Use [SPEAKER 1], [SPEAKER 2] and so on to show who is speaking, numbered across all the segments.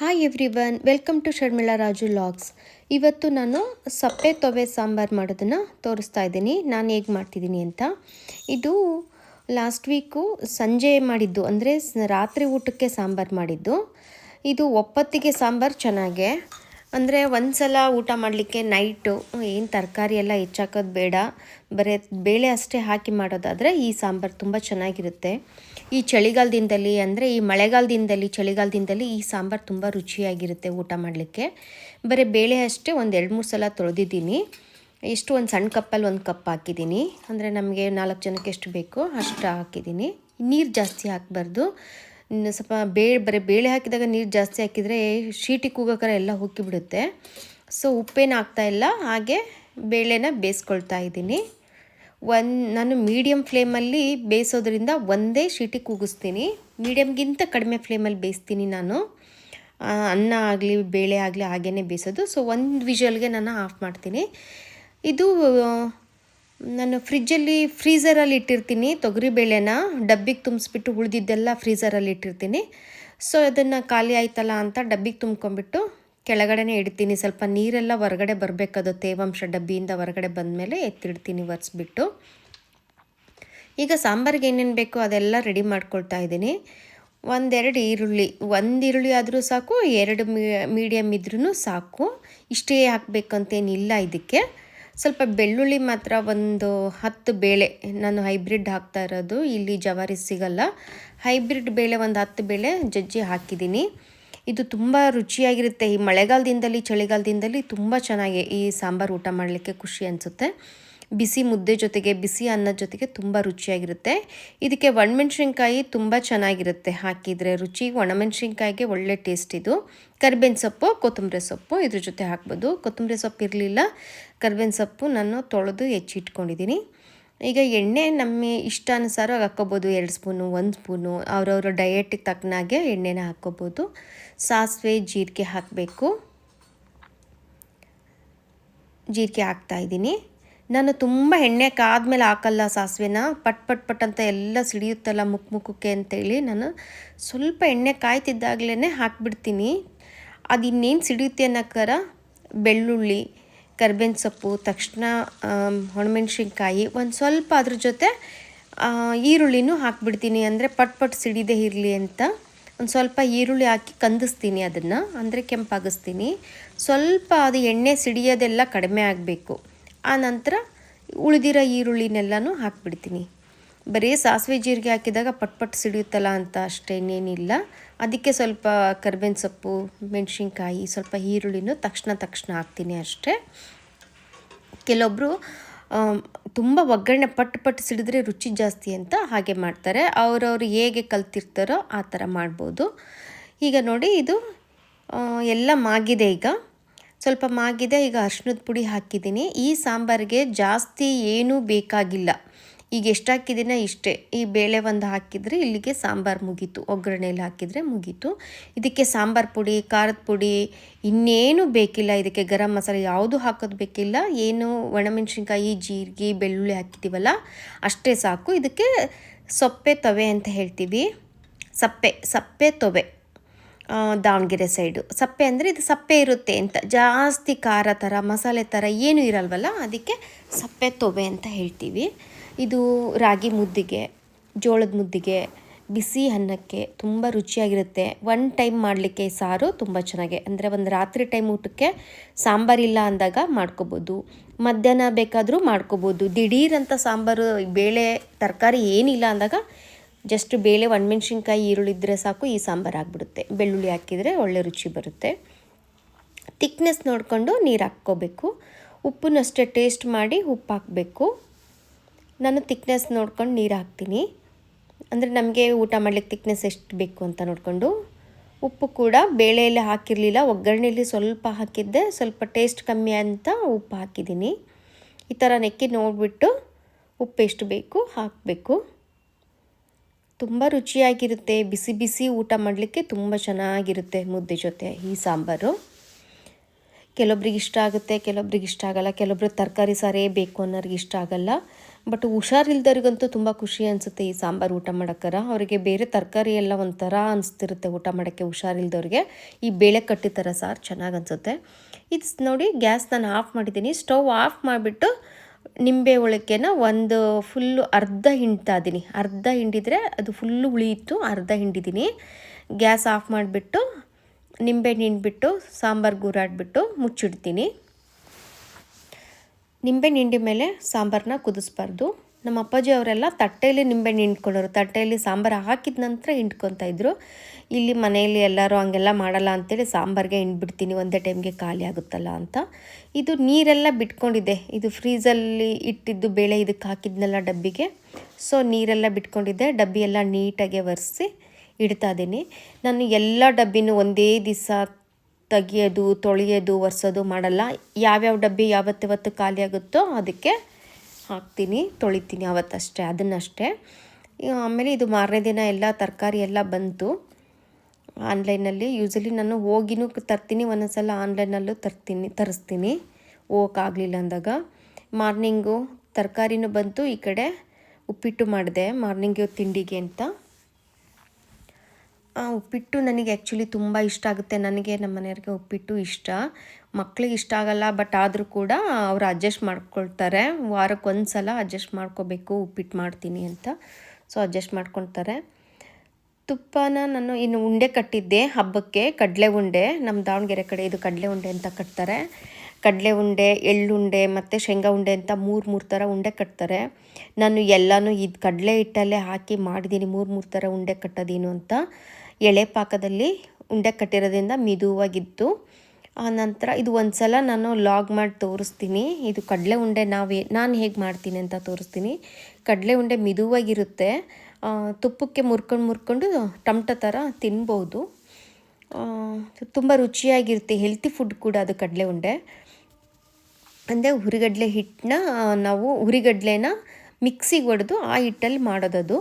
[SPEAKER 1] Hi everyone welcome to Sharmila Raju logs ಇವತ್ತು ನಾನು ಸಪ್ಪೆ ತೊವೆ ಸಾಂಬಾರು ಮಾಡೋದನ್ನು ತೋರಿಸ್ತಾ ಇದ್ದೀನಿ. ನಾನು ಹೇಗೆ ಮಾಡ್ತಿದ್ದೀನಿ ಅಂತ. ಇದು ಲಾಸ್ಟ್ ವೀಕು ಸಂಜೆ ಮಾಡಿದ್ದು, ಅಂದರೆ ರಾತ್ರಿ ಊಟಕ್ಕೆ ಸಾಂಬಾರು ಮಾಡಿದ್ದು. ಇದು ಒಪ್ಪತ್ತಿಗೆ ಸಾಂಬಾರು ಚೆನ್ನಾಗೆ. ಅಂದರೆ ಒಂದು ಸಲ ಊಟ ಮಾಡಲಿಕ್ಕೆ ನೈಟು ಏನು ತರಕಾರಿ ಎಲ್ಲ ಹೆಚ್ಚಾಕೋದು ಬೇಡ. ಬರೀ ಬೇಳೆ ಅಷ್ಟೇ ಹಾಕಿ ಮಾಡೋದಾದರೆ ಈ ಸಾಂಬಾರು ತುಂಬ ಚೆನ್ನಾಗಿರುತ್ತೆ. ಈ ಚಳಿಗಾಲದಿಂದಲಿ ಅಂದರೆ ಈ ಮಳೆಗಾಲದಿಂದಲಿ ಚಳಿಗಾಲದಿಂದಲಿ ಈ ಸಾಂಬಾರು ತುಂಬ ರುಚಿಯಾಗಿರುತ್ತೆ ಊಟ ಮಾಡಲಿಕ್ಕೆ. ಬರೀ ಬೇಳೆ ಅಷ್ಟೇ ಒಂದು ಎರಡು ಮೂರು ಸಲ ತೊಳೆದಿದ್ದೀನಿ. ಎಷ್ಟು ಒಂದು ಸಣ್ಣ ಕಪ್ಪಲ್ಲಿ ಒಂದು ಕಪ್ ಹಾಕಿದ್ದೀನಿ. ಅಂದರೆ ನಮಗೆ ನಾಲ್ಕು ಜನಕ್ಕೆ ಎಷ್ಟು ಬೇಕೋ ಅಷ್ಟು ಹಾಕಿದ್ದೀನಿ. ನೀರು ಜಾಸ್ತಿ ಹಾಕಬಾರ್ದು. ಸ್ವಲ್ಪ ಬೇಳೆ, ಬರೀ ಬೇಳೆ ಹಾಕಿದಾಗ ನೀರು ಜಾಸ್ತಿ ಹಾಕಿದರೆ ಶೀಟಿ ಕೂಗೋಕರ ಎಲ್ಲ ಹೋಗಿಬಿಡುತ್ತೆ ಸೊ ಉಪ್ಪೇನು ಹಾಕ್ತಾಯಿಲ್ಲ ಹಾಗೆ ಬೇಳೆನ ಬೇಯಿಸ್ಕೊಳ್ತಾ ಇದ್ದೀನಿ. ಒನ್, ನಾನು ಮೀಡಿಯಮ್ ಫ್ಲೇಮಲ್ಲಿ ಬೇಯಿಸೋದ್ರಿಂದ ಒಂದೇ ಶೀಟಿ ಕೂಗಿಸ್ತೀನಿ. ಮೀಡಿಯಮ್ಗಿಂತ ಕಡಿಮೆ ಫ್ಲೇಮಲ್ಲಿ ಬೇಯಿಸ್ತೀನಿ ನಾನು. ಅನ್ನ ಆಗಲಿ, ಬೇಳೆ ಆಗಲಿ ಹಾಗೇ ಬೇಯಿಸೋದು. ಸೊ ಒಂದು ವಿಷಲ್ಗೆ ನಾನು ಆಫ್ ಮಾಡ್ತೀನಿ. ಇದು ನಾನು ಫ್ರಿಜ್ಜಲ್ಲಿ ಫ್ರೀಝರಲ್ಲಿ ಇಟ್ಟಿರ್ತೀನಿ ತೊಗರಿ ಬೇಳೆನ ಡಬ್ಬಿಗೆ ತುಂಬಿಸ್ಬಿಟ್ಟು ಉಳಿದಿದ್ದೆಲ್ಲ ಫ್ರೀಝರಲ್ಲಿ ಇಟ್ಟಿರ್ತೀನಿ. ಸೊ ಅದನ್ನು ಖಾಲಿ ಆಯ್ತಲ್ಲ ಅಂತ ಡಬ್ಬಿಗೆ ತುಂಬ್ಕೊಂಬಿಟ್ಟು ಕೆಳಗಡೆನೇ ಇಡ್ತೀನಿ. ಸ್ವಲ್ಪ ನೀರೆಲ್ಲ ಹೊರಗಡೆ ಬರಬೇಕದು ತೇವಾಂಶ ಡಬ್ಬಿಯಿಂದ ಹೊರಗಡೆ ಬಂದಮೇಲೆ ಎತ್ತಿಡ್ತೀನಿ ಒರೆಸ್ಬಿಟ್ಟು. ಈಗ ಸಾಂಬಾರಿಗೆ ಏನೇನು ಬೇಕೋ ಅದೆಲ್ಲ ರೆಡಿ ಮಾಡ್ಕೊಳ್ತಾ ಇದ್ದೀನಿ. ಒಂದೆರಡು ಈರುಳ್ಳಿ, ಒಂದು ಈರುಳ್ಳಿ ಆದರೂ ಸಾಕು, ಎರಡು ಮೀಡಿಯಮ್ ಇದ್ರೂ ಸಾಕು. ಇಷ್ಟೇ ಹಾಕಬೇಕಂತೇನಿಲ್ಲ ಇದಕ್ಕೆ. ಸ್ವಲ್ಪ ಬೆಳ್ಳುಳ್ಳಿ ಮಾತ್ರ ಒಂದು ಹತ್ತು ಬೇಳೆ, ನಾನು ಹೈಬ್ರಿಡ್ ಹಾಕ್ತಾ ಇರೋದು, ಇಲ್ಲಿ ಜವಾರಿ ಸಿಗಲ್ಲ. ಹೈಬ್ರಿಡ್ ಬೇಳೆ ಒಂದು ಹತ್ತು ಬೇಳೆ ಜಜ್ಜಿ ಹಾಕಿದ್ದೀನಿ. ಇದು ತುಂಬ ರುಚಿಯಾಗಿರುತ್ತೆ. ಈ ಮಳೆಗಾಲದಿಂದಲೇ, ಚಳಿಗಾಲದಿಂದಲೇ ತುಂಬ ಚೆನ್ನಾಗಿ ಈ ಸಾಂಬಾರು ಊಟ ಮಾಡಲಿಕ್ಕೆ ಖುಷಿ ಅನಿಸುತ್ತೆ. ಬಿಸಿ ಮುದ್ದೆ ಜೊತೆಗೆ ಬಿಸಿ ಅನ್ನದ ಜೊತೆಗೆ ತುಂಬ ರುಚಿಯಾಗಿರುತ್ತೆ. ಇದಕ್ಕೆ ಒಣಮೆಣ್ಸಿನ್ಕಾಯಿ ತುಂಬ ಚೆನ್ನಾಗಿರುತ್ತೆ. ಹಾಕಿದರೆ ರುಚಿ ಒಣಮೆಣ್ಸಿನ್ಕಾಯಿಗೆ ಒಳ್ಳೆ ಟೇಸ್ಟ್ ಇದು. ಕರ್ಬೇವಿನ ಸೊಪ್ಪು, ಕೊತ್ತಂಬರಿ ಸೊಪ್ಪು ಇದ್ರ ಜೊತೆ ಹಾಕ್ಬೋದು. ಕೊತ್ತಂಬರಿ ಸೊಪ್ಪು ಇರಲಿಲ್ಲ. ಕರಿಬೇವಿನ ಸೊಪ್ಪು ನಾನು ತೊಳೆದು ಹೆಚ್ಚಿಟ್ಕೊಂಡಿದ್ದೀನಿ. ಈಗ ಎಣ್ಣೆ ನಮ್ಮ ಇಷ್ಟಾನುಸಾರ ಹಾಕ್ಕೋಬೋದು. ಎರಡು ಸ್ಪೂನು, ಒಂದು ಸ್ಪೂನು, ಅವರವ್ರ ಡಯೆಟಿಗೆ ತಕ್ಕನಾಗೆ ಎಣ್ಣೆನ ಹಾಕ್ಕೋಬೋದು. ಸಾಸಿವೆ, ಜೀರಿಗೆ ಹಾಕಬೇಕು. ಜೀರಿಗೆ ಹಾಕ್ತಾಯಿದ್ದೀನಿ ನಾನು ತುಂಬ ಎಣ್ಣೆ ಕಾದ್ಮೇಲೆ ಹಾಕಲ್ಲ ಸಾಸಿವೆನ, ಪಟ್ ಪಟ್ ಪಟ್ ಅಂತ ಎಲ್ಲ ಸಿಡಿಯುತ್ತಲ್ಲ ಮುಕ್ ಮುಖಕ್ಕೆ ಅಂತೇಳಿ ನಾನು ಸ್ವಲ್ಪ ಎಣ್ಣೆ ಕಾಯ್ತಿದ್ದಾಗಲೇ ಹಾಕ್ಬಿಡ್ತೀನಿ. ಅದು ಇನ್ನೇನು ಸಿಡಿಯುತ್ತೆ ಅನ್ನೋಕ್ಕಾರ ಬೆಳ್ಳುಳ್ಳಿ, ಕರ್ಬೇವಿನ ಸೊಪ್ಪು, ತಕ್ಷಣ ಒಣಮೆಣ್ಸಿನ್ಕಾಯಿ, ಒಂದು ಸ್ವಲ್ಪ ಅದ್ರ ಜೊತೆ ಈರುಳ್ಳಿನೂ ಹಾಕ್ಬಿಡ್ತೀನಿ. ಅಂದರೆ ಪಟ್ ಪಟ್ ಸಿಡಿದೇ ಇರಲಿ ಅಂತ ಒಂದು ಸ್ವಲ್ಪ ಈರುಳ್ಳಿ ಹಾಕಿ ಕಂದಿಸ್ತೀನಿ ಅದನ್ನು, ಅಂದರೆ ಕೆಂಪಾಗಿಸ್ತೀನಿ. ಸ್ವಲ್ಪ ಅದು ಎಣ್ಣೆ ಸಿಡಿಯೋದೆಲ್ಲ ಕಡಿಮೆ ಆಗಬೇಕು. ಆ ನಂತರ ಉಳಿದಿರೋ ಈರುಳ್ಳಿನೆಲ್ಲನೂ ಹಾಕ್ಬಿಡ್ತೀನಿ. ಬರೀ ಸಾಸಿವೆ ಜೀರಿಗೆ ಹಾಕಿದಾಗ ಪಟ್ ಪಟ್ ಸಿಡಿಯುತ್ತಲ್ಲ ಅಂತ ಅಷ್ಟೇನೇನಿಲ್ಲ. ಅದಕ್ಕೆ ಸ್ವಲ್ಪ ಕರ್ಬೇವಿನ ಸೊಪ್ಪು, ಮೆಣಸಿನ್ಕಾಯಿ, ಸ್ವಲ್ಪ ಈರುಳ್ಳಿನೂ ತಕ್ಷಣ ತಕ್ಷಣ ಹಾಕ್ತೀನಿ ಅಷ್ಟೇ. ಕೆಲವೊಬ್ಬರು ತುಂಬ ಒಗ್ಗರಣೆ ಪಟ್ ಪಟ್ ಸಿಡಿದ್ರೆ ರುಚಿ ಜಾಸ್ತಿ ಅಂತ ಹಾಗೆ ಮಾಡ್ತಾರೆ. ಅವರವರು ಹೇಗೆ ಕಲ್ತಿರ್ತಾರೋ ಆ ಥರ ಮಾಡ್ಬೋದು. ಈಗ ನೋಡಿ ಇದು ಎಲ್ಲ ಮಾಗಿದೆ ಈಗ. ಸ್ವಲ್ಪ ಮಾಗಿದೆ, ಈಗ ಅರ್ಶಿನದ ಪುಡಿ ಹಾಕಿದ್ದೀನಿ. ಈ ಸಾಂಬಾರಿಗೆ ಜಾಸ್ತಿ ಏನೂ ಬೇಕಾಗಿಲ್ಲ. ಈಗ ಎಷ್ಟು ಹಾಕಿದ್ದೀನ ಇಷ್ಟೇ. ಈ ಬೇಳೆ ಒಂದು ಹಾಕಿದರೆ ಇಲ್ಲಿಗೆ ಸಾಂಬಾರು ಮುಗೀತು. ಒಗ್ಗರಣೆಯಲ್ಲಿ ಹಾಕಿದರೆ ಮುಗೀತು. ಇದಕ್ಕೆ ಸಾಂಬಾರು ಪುಡಿ, ಖಾರದ ಪುಡಿ, ಇನ್ನೇನು ಬೇಕಿಲ್ಲ. ಇದಕ್ಕೆ ಗರಂ ಮಸಾಲೆ ಯಾವುದು ಹಾಕೋದು ಬೇಕಿಲ್ಲ. ಏನು ಒಣಮೆಣಸಿನ್ಕಾಯಿ, ಜೀರಿಗೆ, ಬೆಳ್ಳುಳ್ಳಿ ಹಾಕಿದ್ದೀವಲ್ಲ, ಅಷ್ಟೇ ಸಾಕು. ಇದಕ್ಕೆ ಸೊಪ್ಪೆ, ತವೆ ಅಂತ ಹೇಳ್ತೀವಿ. ಸಪ್ಪೆ ಸಪ್ಪೆ, ತೊವೆ. ದಾವಣಗೆರೆ ಸೈಡು. ಸಪ್ಪೆ ಅಂದರೆ ಇದು ಸಪ್ಪೆ ಇರುತ್ತೆ ಅಂತ. ಜಾಸ್ತಿ ಖಾರ ಥರ ಮಸಾಲೆ ಥರ ಏನೂ ಇರಲ್ವಲ್ಲ, ಅದಕ್ಕೆ ಸಪ್ಪೆ ತೊವೆ ಅಂತ ಹೇಳ್ತೀವಿ. ಇದು ರಾಗಿ ಮುದ್ದಿಗೆ, ಜೋಳದ ಮುದ್ದಿಗೆ, ಬಿಸಿ ಅನ್ನಕ್ಕೆ ತುಂಬ ರುಚಿಯಾಗಿರುತ್ತೆ. ಒನ್ ಟೈಮ್ ಮಾಡಲಿಕ್ಕೆ ಸಾರು ತುಂಬ ಚೆನ್ನಾಗಿ. ಅಂದರೆ ಒಂದು ರಾತ್ರಿ ಟೈಮ್ ಊಟಕ್ಕೆ ಸಾಂಬಾರಿಲ್ಲ ಅಂದಾಗ ಮಾಡ್ಕೋಬೋದು. ಮಧ್ಯಾಹ್ನ ಬೇಕಾದರೂ ಮಾಡ್ಕೋಬೋದು. ದಿಢೀರಂಥ ಸಾಂಬಾರು ಬೇಳೆ, ತರಕಾರಿ ಏನಿಲ್ಲ ಅಂದಾಗ ಜಸ್ಟ್ ಬೇಳೆ ಒಣಮೆಣ್ಸಿನ್ಕಾಯಿ ಈರುಳ್ಳಿ ಇದ್ದರೆ ಸಾಕು, ಈ ಸಾಂಬಾರು ಆಗಿಬಿಡುತ್ತೆ. ಬೆಳ್ಳುಳ್ಳಿ ಹಾಕಿದರೆ ಒಳ್ಳೆ ರುಚಿ ಬರುತ್ತೆ. ತಿಕ್ನೆಸ್ ನೋಡಿಕೊಂಡು ನೀರು ಹಾಕ್ಕೋಬೇಕು. ಉಪ್ಪನ್ನಷ್ಟೇ ಟೇಸ್ಟ್ ಮಾಡಿ ಉಪ್ಪು ಹಾಕಬೇಕು. ನಾನು ತಿಕ್ನೆಸ್ ನೋಡ್ಕೊಂಡು ನೀರು ಹಾಕ್ತೀನಿ. ಅಂದರೆ ನಮಗೆ ಊಟ ಮಾಡಲಿಕ್ಕೆ ತಿಕ್ನೆಸ್ ಎಷ್ಟು ಬೇಕು ಅಂತ ನೋಡಿಕೊಂಡು. ಉಪ್ಪು ಕೂಡ ಬೇಳೆಯಲ್ಲಿ ಹಾಕಿರಲಿಲ್ಲ, ಒಗ್ಗರಣೆಯಲ್ಲಿ ಸ್ವಲ್ಪ ಹಾಕಿದ್ದೆ, ಸ್ವಲ್ಪ ಟೇಸ್ಟ್ ಕಮ್ಮಿ ಅಂತ ಉಪ್ಪು ಹಾಕಿದ್ದೀನಿ. ಈ ಥರ ನೆಕ್ಕಿ ನೋಡಿಬಿಟ್ಟು ಉಪ್ಪು ಎಷ್ಟು ಬೇಕು ಹಾಕಬೇಕು. ತುಂಬ ರುಚಿಯಾಗಿರುತ್ತೆ. ಬಿಸಿ ಬಿಸಿ ಊಟ ಮಾಡಲಿಕ್ಕೆ ತುಂಬ ಚೆನ್ನಾಗಿರುತ್ತೆ ಮುದ್ದೆ ಜೊತೆ ಈ ಸಾಂಬಾರು. ಕೆಲವೊಬ್ರಿಗೆ ಇಷ್ಟ ಆಗುತ್ತೆ, ಕೆಲವೊಬ್ರಿಗೆ ಇಷ್ಟ ಆಗಲ್ಲ, ಕೆಲವೊಬ್ರು ತರಕಾರಿ ಸಾರೇ ಬೇಕು ಅನ್ನೋರಿಗೆ ಇಷ್ಟ ಆಗಲ್ಲ. ಬಟ್ ಹುಷಾರಿಲ್ದವ್ರಿಗಂತೂ ತುಂಬ ಖುಷಿ ಅನಿಸುತ್ತೆ ಈ ಸಾಂಬಾರು ಊಟ ಮಾಡೋಕ್ಕರ. ಅವರಿಗೆ ಬೇರೆ ತರಕಾರಿ ಎಲ್ಲ ಒಂಥರ ಅನಿಸ್ತಿರುತ್ತೆ ಊಟ ಮಾಡೋಕ್ಕೆ ಹುಷಾರಿಲ್ದವ್ರಿಗೆ. ಈ ಬೇಳೆ ಕಟ್ಟಿ ಥರ ಸಾರು ಚೆನ್ನಾಗಿ ಅನಿಸುತ್ತೆ. ಇದು ನೋಡಿ ಗ್ಯಾಸ್ ನಾನು ಆಫ್ ಮಾಡಿದ್ದೀನಿ. ಸ್ಟವ್ ಆಫ್ ಮಾಡಿಬಿಟ್ಟು ನಿಂಬೆ ಒಳಕೆನ ಒಂದು ಫುಲ್ಲು ಅರ್ಧ ಹಿಂಡ್ತಾ ಇದ್ದೀನಿ. ಅರ್ಧ ಹಿಂಡಿದರೆ ಅದು ಫುಲ್ಲು ಉಳಿಯಿತು ಅರ್ಧ ಹಿಂಡಿದ್ದೀನಿ. ಗ್ಯಾಸ್ ಆಫ್ ಮಾಡಿಬಿಟ್ಟು, ನಿಂಬೆ ಹಿಂಡ್ಬಿಟ್ಟು ಸಾಂಬಾರು ಗೂರಾಡ್ಬಿಟ್ಟು ಮುಚ್ಚಿಡ್ತೀನಿ. ನಿಂಬೆ ಹಿಂಡಿ ಮೇಲೆ ಸಾಂಬಾರನ್ನ ಕುದಿಸ್ಬಾರ್ದು. ನಮ್ಮ ಅಪ್ಪಾಜಿ ಅವರೆಲ್ಲ ತಟ್ಟೆಯಲ್ಲಿ ನಿಂಬೆಹಣ್ಣು ಹಿಂಡ್ಕೊಳ್ಳೋರು ತಟ್ಟೆಯಲ್ಲಿ ಸಾಂಬಾರು ಹಾಕಿದ ನಂತರ ಹಿಂಡ್ಕೊತಾ ಇದ್ರು. ಇಲ್ಲಿ ಮನೆಯಲ್ಲಿ ಎಲ್ಲರೂ ಹಂಗೆಲ್ಲ ಮಾಡಲ್ಲ ಅಂತೇಳಿ ಸಾಂಬಾರಿಗೆ ಹಿಂಡ್ಬಿಡ್ತೀನಿ, ಒಂದೇ ಟೈಮ್ಗೆ ಖಾಲಿ ಆಗುತ್ತಲ್ಲ ಅಂತ. ಇದು ನೀರೆಲ್ಲ ಬಿಟ್ಕೊಂಡಿದೆ. ಇದು ಫ್ರೀಜಲ್ಲಿ ಇಟ್ಟಿದ್ದು ಬೇಳೆ ಇದಕ್ಕೆ ಹಾಕಿದ್ನೆಲ್ಲ ಡಬ್ಬಿಗೆ. ಸೊ ನೀರೆಲ್ಲ ಬಿಟ್ಕೊಂಡಿದ್ದೆ ಡಬ್ಬಿ ಎಲ್ಲ ನೀಟಾಗಿ ಒರೆಸಿ ಇಡ್ತಾ ಇದ್ದೀನಿ. ನಾನು ಎಲ್ಲ ಡಬ್ಬಿನೂ ಒಂದೇ ದಿವಸ ತೆಗಿಯೋದು, ತೊಳೆಯೋದು, ಒರೆಸೋದು ಮಾಡಲ್ಲ. ಯಾವ್ಯಾವ ಡಬ್ಬಿ ಯಾವತ್ತಿವತ್ತು ಖಾಲಿ ಆಗುತ್ತೋ ಅದಕ್ಕೆ ಹಾಕ್ತೀನಿ, ತೊಳಿತೀನಿ ಅವತ್ತಷ್ಟೇ, ಅದನ್ನಷ್ಟೇ. ಆಮೇಲೆ ಇದು ಮಾರನೇ ದಿನ ಎಲ್ಲ ತರಕಾರಿ ಎಲ್ಲ ಬಂತು. ಆನ್ಲೈನಲ್ಲಿ ಯೂಸಲಿ ನಾನು ಹೋಗಿನೂ ತರ್ತೀನಿ, ಒಂದೊಂದ್ಸಲ ಆನ್ಲೈನಲ್ಲೂ ತರ್ತೀನಿ, ತರಿಸ್ತೀನಿ ಹೋಗೋಕ್ಕಾಗಲಿಲ್ಲ ಅಂದಾಗ. ಮಾರ್ನಿಂಗು ತರಕಾರಿನೂ ಬಂತು, ಈ ಕಡೆ ಉಪ್ಪಿಟ್ಟು ಮಾಡಿದೆ, ಮಾರ್ನಿಂಗು ತಿಂಡಿಗೆ ಅಂತ. ಉಪ್ಪಿಟ್ಟು ನನಗೆ ಆ್ಯಕ್ಚುಲಿ ತುಂಬ ಇಷ್ಟ ಆಗುತ್ತೆ. ನನಗೆ ನಮ್ಮ ಮನೆಯವ್ರಿಗೆ ಉಪ್ಪಿಟ್ಟು ಇಷ್ಟ. ಮಕ್ಳಿಗೆ ಇಷ್ಟ ಆಗಲ್ಲ ಬಟ್ ಆದರೂ ಕೂಡ ಅವರು ಅಡ್ಜಸ್ಟ್ ಮಾಡ್ಕೊಳ್ತಾರೆ. ವಾರಕ್ಕೆ ಒಂದು ಸಲ ಅಡ್ಜಸ್ಟ್ ಮಾಡ್ಕೋಬೇಕು, ಉಪ್ಪಿಟ್ಟು ಮಾಡ್ತೀನಿ ಅಂತ. ಸೊ ಅಡ್ಜಸ್ಟ್ ಮಾಡ್ಕೊಳ್ತಾರೆ. ತುಪ್ಪನ ನಾನು ಇನ್ನು ಉಂಡೆ ಕಟ್ಟಿದ್ದೆ ಹಬ್ಬಕ್ಕೆ. ಕಡಲೆ ಉಂಡೆ. ನಮ್ಮ ದಾವಣಗೆರೆ ಕಡೆ ಇದು ಕಡಲೆ ಉಂಡೆ ಅಂತ ಕಟ್ತಾರೆ. ಕಡಲೆ ಉಂಡೆ, ಎಳ್ಳುಂಡೆ, ಮತ್ತು ಶೇಂಗಾ ಉಂಡೆ ಅಂತ ಮೂರು ಮೂರು ಥರ ಉಂಡೆ ಕಟ್ತಾರೆ. ನಾನು ಎಲ್ಲನೂ ಇದು ಕಡಲೆ ಹಿಟ್ಟಲ್ಲೇ ಹಾಕಿ ಮಾಡಿದ್ದೀನಿ ಮೂರು ಮೂರು ಥರ ಉಂಡೆ ಕಟ್ಟೋದೇನು ಅಂತ. ಎಳೆ ಪಾಕದಲ್ಲಿ ಉಂಡೆ ಕಟ್ಟಿರೋದ್ರಿಂದ ಮಿದುವಾಗಿತ್ತು ನಂತರ ಇದು ಒಂದು ಸಲ ನಾನು ಲಾಗ್ ಮಾಡಿ ತೋರಿಸ್ತೀನಿ. ಇದು ಕಡಲೆ ಉಂಡೆ ನಾವೇ, ನಾನು ಹೇಗೆ ಮಾಡ್ತೀನಿ ಅಂತ ತೋರಿಸ್ತೀನಿ. ಕಡಲೆ ಉಂಡೆ ಮಿದುವಾಗಿರುತ್ತೆ. ತುಪ್ಪಕ್ಕೆ ಮುರ್ಕೊಂಡು ಮುರ್ಕೊಂಡು ಟಮಟ ಥರ ತಿನ್ಬೋದು. ತುಂಬ ರುಚಿಯಾಗಿರುತ್ತೆ ಹೆಲ್ತಿ ಫುಡ್ ಕೂಡ ಅದು ಕಡಲೆ ಉಂಡೆ. ಅಂದರೆ ಹುರಿಗಡಲೆ ಹಿಟ್ಟನ್ನ ನಾವು ಹುರಿಗಡ್ಲೆನ ಮಿಕ್ಸಿಗೆ ಹೊಡೆದು ಆ ಹಿಟ್ಟಲ್ಲಿ ಮಾಡೋದದು.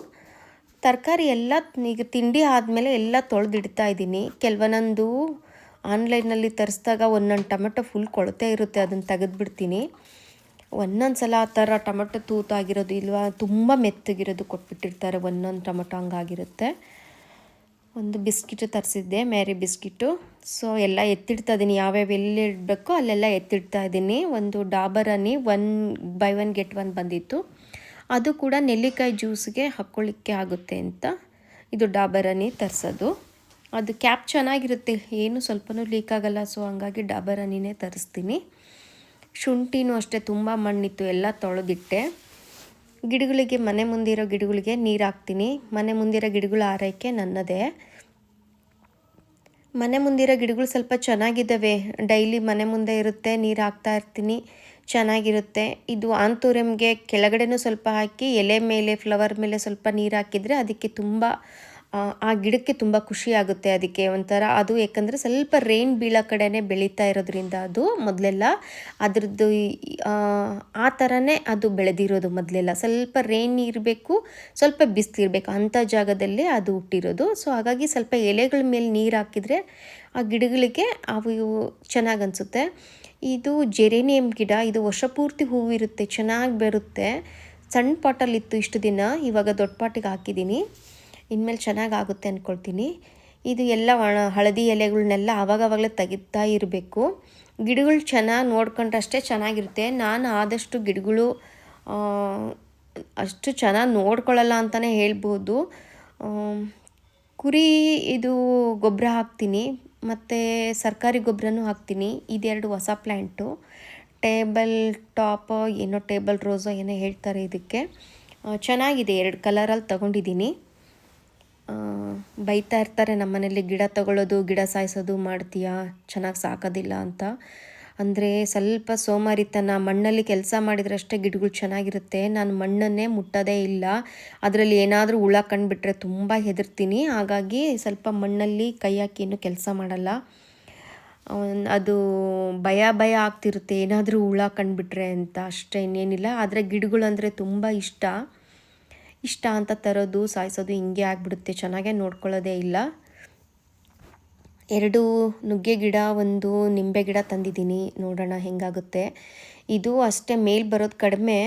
[SPEAKER 1] ತರಕಾರಿ ಎಲ್ಲ ಈಗ ತಿಂಡಿ ಆದಮೇಲೆ ಎಲ್ಲ ತೊಳೆದಿಡ್ತಾ ಇದ್ದೀನಿ. ಕೆಲವೊಂದೊಂದು ಆನ್ಲೈನಲ್ಲಿ ತರಿಸಿದಾಗ ಒಂದೊಂದು ಟೊಮೆಟೊ ಫುಲ್ ಕೊಳತೆ ಇರುತ್ತೆ, ಅದನ್ನು ತೆಗೆದುಬಿಡ್ತೀನಿ. ಒಂದೊಂದು ಸಲ ಆ ಥರ ಟೊಮೆಟೊ ತೂತಾಗಿರೋದು ಇಲ್ವಾ, ತುಂಬ ಮೆತ್ತಗಿರೋದು ಕೊಟ್ಬಿಟ್ಟಿರ್ತಾರೆ, ಒಂದೊಂದು ಟೊಮೆಟೊ ಹಂಗಾಗಿರುತ್ತೆ. ಒಂದು ಬಿಸ್ಕಿಟು ತರಿಸಿದ್ದೆ ಮ್ಯಾರಿ ಬಿಸ್ಕಿಟು. ಸೊ ಎಲ್ಲ ಎತ್ತಿಡ್ತಾ ಇದ್ದೀನಿ. ಯಾವ್ಯಾವ ಎಲ್ಲಿ ಇಡಬೇಕೋ ಅಲ್ಲೆಲ್ಲ ಎತ್ತಿಡ್ತಾ ಇದ್ದೀನಿ. ಒಂದು Dabur honey one buy one get one ಬಂದಿತ್ತು. ಅದು ಕೂಡ ನೆಲ್ಲಿಕಾಯಿ ಜ್ಯೂಸ್ಗೆ ಹಾಕ್ಕೊಳ್ಳಿಕ್ಕೆ ಆಗುತ್ತೆ ಅಂತ. ಇದು ಡಾಬರ್ ಹನಿ ತರಿಸೋದು. ಅದು ಕ್ಯಾಪ್ ಚೆನ್ನಾಗಿರುತ್ತೆ. ಏನು ಸ್ವಲ್ಪನೂ ಲೀಕ್ ಆಗಲ್ಲ ಸೊ ಹಂಗಾಗಿ ಡಾಬರ್ ಹನಿನೇ ತರಿಸ್ತೀನಿ. ಶುಂಠಿನೂ ಅಷ್ಟೇ, ತುಂಬ ಮಣ್ಣಿತ್ತು, ಎಲ್ಲ ತೊಳೆದಿಟ್ಟೆ. ಗಿಡಗಳಿಗೆ, ಮನೆ ಮುಂದಿರೋ ಗಿಡಗಳಿಗೆ ನೀರು ಹಾಕ್ತೀನಿ. ಮನೆ ಮುಂದಿರೋ ಗಿಡಗಳ ಆರೈಕೆ ನನ್ನದೇ. ಮನೆ ಮುಂದಿರೋ ಗಿಡಗಳು ಸ್ವಲ್ಪ ಚೆನ್ನಾಗಿದ್ದಾವೆ. ಡೈಲಿ ಮನೆ ಮುಂದೆ ಇರುತ್ತೆ, ನೀರು ಹಾಕ್ತಾ ಇರ್ತೀನಿ. ಚೆನ್ನಾಗಿರುತ್ತೆ. ಇದು ಆಂತೂರ್ಯಮ್ಗೆ ಕೆಳಗಡೆನೂ ಸ್ವಲ್ಪ ಹಾಕಿ, ಎಲೆ ಮೇಲೆ, ಫ್ಲವರ್ ಮೇಲೆ ಸ್ವಲ್ಪ ನೀರು ಹಾಕಿದರೆ ಅದಕ್ಕೆ ತುಂಬ, ಆ ಗಿಡಕ್ಕೆ ತುಂಬ ಖುಷಿ ಆಗುತ್ತೆ ಅದಕ್ಕೆ ಒಂಥರ. ಅದು ಯಾಕಂದರೆ ಸ್ವಲ್ಪ ರೈನ್ ಬೀಳೋ ಕಡೆನೇ ಬೆಳೀತಾ ಇರೋದ್ರಿಂದ ಅದು ಮೊದಲೆಲ್ಲ. ಅದರದ್ದು ಆ ಥರನೇ ಅದು ಬೆಳೆದಿರೋದು ಮೊದಲೆಲ್ಲ. ಸ್ವಲ್ಪ ರೈನ್ ಇರಬೇಕು ಸ್ವಲ್ಪ ಬಿಸಿಲಿರಬೇಕು ಅಂಥ ಜಾಗದಲ್ಲಿ ಅದು ಹುಟ್ಟಿರೋದು. ಸೊ ಹಾಗಾಗಿ ಸ್ವಲ್ಪ ಎಲೆಗಳ ಮೇಲೆ ನೀರು ಹಾಕಿದರೆ ಆ ಗಿಡಗಳಿಗೆ ಅವು ಚೆನ್ನಾಗಿ ಅನಿಸುತ್ತೆ. ಇದು ಜೆರೇನಿಯಂ ಗಿಡ, ಇದು ವರ್ಷ ಪೂರ್ತಿ ಹೂವಿರುತ್ತೆ ಚೆನ್ನಾಗಿ ಬರುತ್ತೆ. ಸಣ್ಣ ಪಾಟಲ್ಲಿತ್ತು ಇಷ್ಟು ದಿನ, ಇವಾಗ ದೊಡ್ಡ ಪಾಟಿಗೆ ಹಾಕಿದ್ದೀನಿ. ಇನ್ಮೇಲೆ ಚೆನ್ನಾಗಿ ಆಗುತ್ತೆ ಅಂದ್ಕೊಳ್ತೀನಿ ಇದು ಎಲ್ಲ ಹಳದಿ ಎಲೆಗಳನ್ನೆಲ್ಲ ಆವಾಗವಾಗಲೇ ತೆಗಿತಾ ಇರಬೇಕು. ಗಿಡಗಳು ಚೆನ್ನಾಗಿ ನೋಡ್ಕೊಂಡ್ರಷ್ಟೇ ಚೆನ್ನಾಗಿರುತ್ತೆ. ನಾನು ಆದಷ್ಟು ಗಿಡಗಳು ಅಷ್ಟು ಚೆನ್ನಾಗಿ ನೋಡ್ಕೊಳ್ಳಲ್ಲ ಅಂತಲೇ ಹೇಳ್ಬೋದು. ಕುರಿ, ಇದು ಗೊಬ್ಬರ ಹಾಕ್ತೀನಿ. ಮತ್ತು ಸರ್ಕಾರಿ ಗೊಬ್ಬರನೂ ಹಾಕ್ತೀನಿ. ಇದೆರಡು ಹೊಸ ಪ್ಲ್ಯಾಂಟು ಟೇಬಲ್ ಟಾಪ್, ಏನೋ ಟೇಬಲ್ ರೋಸೋ, ಏನೋ ಹೇಳ್ತಾರೆ ಇದಕ್ಕೆ. ಚೆನ್ನಾಗಿದೆ, ಎರಡು ಕಲರಲ್ಲಿ ತೊಗೊಂಡಿದ್ದೀನಿ. ಬೈತಾ ಇರ್ತಾರೆ ನಮ್ಮ ಮನೇಲಿ ಗಿಡ ತಗೊಳ್ಳೋದು ಗಿಡ ಸಾಯಿಸೋದು ಮಾಡ್ತೀಯಾ? ಚೆನ್ನಾಗಿ ಸಾಕೋದಿಲ್ಲ ಅಂತ. ಅಂದರೆ ಸ್ವಲ್ಪ ಸೋಮಾರಿತನ, ಮಣ್ಣಲ್ಲಿ ಕೆಲಸ ಮಾಡಿದ್ರಷ್ಟೇ ಗಿಡಗಳು ಚೆನ್ನಾಗಿರುತ್ತೆ. ನಾನು ಮಣ್ಣನ್ನೇ ಮುಟ್ಟೋದೇ ಇಲ್ಲ. ಅದರಲ್ಲಿ ಏನಾದರೂ ಹುಳ ಕಂಡುಬಿಟ್ರೆ ತುಂಬ ಹೆದರ್ತೀನಿ. ಹಾಗಾಗಿ ಸ್ವಲ್ಪ ಮಣ್ಣಲ್ಲಿ ಕೈ ಹಾಕಿ ಏನು ಕೆಲಸ ಮಾಡಲ್ಲ. ಅದು ಭಯ ಭಯ ಆಗ್ತಿರುತ್ತೆ. ಏನಾದರೂ ಹುಳ ಕಂಡುಬಿಟ್ರೆ ಅಂತ ಅಷ್ಟೇ ಇನ್ನೇನಿಲ್ಲ. ಆದರೆ ಗಿಡಗಳು ಅಂದರೆ ತುಂಬ ಇಷ್ಟ. ಇಷ್ಟ ಅಂತ ತರೋದು, ಸಾಯಿಸೋದು ಹಿಂಗೆ ಆಗಿಬಿಡುತ್ತೆ. ಚೆನ್ನಾಗೇ ನೋಡ್ಕೊಳ್ಳೋದೇ ಇಲ್ಲ. ಎರಡು ನುಗ್ಗೆ ಗಿಡ, ಒಂದು ನಿಂಬೆ ಗಿಡ ತಂದಿದ್ದೀನಿ. ನೋಡೋಣ ಹೆಂಗಾಗುತ್ತೆ. ಇದು ಅಷ್ಟೇ, ಮೇಲೆ ಬರೋದು ಕಡಿಮೆ.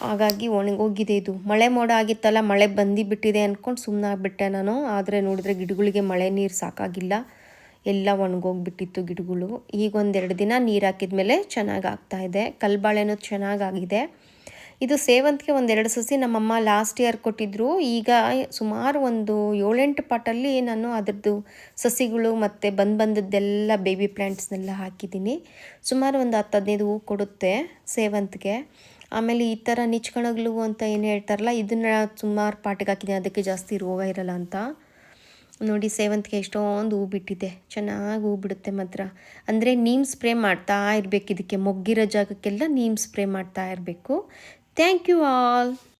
[SPEAKER 1] ಹಾಗಾಗಿ ಒಣಗೋಗಿದೆ ಇದು. ಮಳೆ ಮೋಡ ಆಗಿತ್ತಲ್ಲ, ಮಳೆ ಬಂದಿಬಿಟ್ಟಿದೆ ಅಂದ್ಕೊಂಡು ಸುಮ್ಮನೆ ಆಗಿಬಿಟ್ಟೆ ನಾನು. ಆದರೆ ನೋಡಿದ್ರೆ ಗಿಡಗಳಿಗೆ ಮಳೆ ನೀರು ಸಾಕಾಗಿಲ್ಲ. ಎಲ್ಲ ಒಣಗೋಗ್ಬಿಟ್ಟಿತ್ತು ಗಿಡಗಳು. ಈಗ ಒಂದೆರಡು ದಿನ ನೀರು ಹಾಕಿದ್ಮೇಲೆ ಚೆನ್ನಾಗಿ ಆಗ್ತಾಯಿದೆ ಕಲ್ಬಾಳೆನೂ ಚೆನ್ನಾಗಾಗಿದೆ ಇದು ಸೇವಂತಿಗೆ ಒಂದೆರಡು ಸಸಿ ನಮ್ಮಮ್ಮ ಲಾಸ್ಟ್ ಇಯರ್ ಕೊಟ್ಟಿದ್ದರು ಈಗ ಸುಮಾರು ಒಂದು ಏಳೆಂಟು ಪಾಟಲ್ಲಿ ನಾನು ಅದರದ್ದು ಸಸಿಗಳು ಮತ್ತು ಬಂದು ಬಂದದ್ದೆಲ್ಲ ಬೇಬಿ ಪ್ಲ್ಯಾಂಟ್ಸ್ನೆಲ್ಲ ಹಾಕಿದ್ದೀನಿ. ಸುಮಾರು ಒಂದು ಹತ್ತು ಹದಿನೈದು ಹೂ ಕೊಡುತ್ತೆ ಸೇವಂತಿಗೆ. ಆಮೇಲೆ ಈ ಥರ ನಿಚ್ಕಣಗಳು ಅಂತ ಏನು ಹೇಳ್ತಾರಲ್ಲ, ಇದನ್ನು ಸುಮಾರು ಪಾಟಿಗೆ ಹಾಕಿದ್ದೀನಿ. ಅದಕ್ಕೆ ಜಾಸ್ತಿ ರೋಗ ಇರಲ್ಲ ಅಂತ. ನೋಡಿ ಸೇವಂತಿಗೆ ಎಷ್ಟೊಂದು ಹೂ ಬಿಟ್ಟಿದೆ. ಚೆನ್ನಾಗಿ ಹೂ ಬಿಡುತ್ತೆ ಮಾತ್ರ. ಅಂದರೆ ನೀಮ್ ಸ್ಪ್ರೇ ಮಾಡ್ತಾ ಇರಬೇಕು. ಇದಕ್ಕೆ ಮೊಗ್ಗಿರೋ ಜಾಗಕ್ಕೆಲ್ಲ ನೀಮ್ ಸ್ಪ್ರೇ ಮಾಡ್ತಾ ಇರಬೇಕು. Thank you all.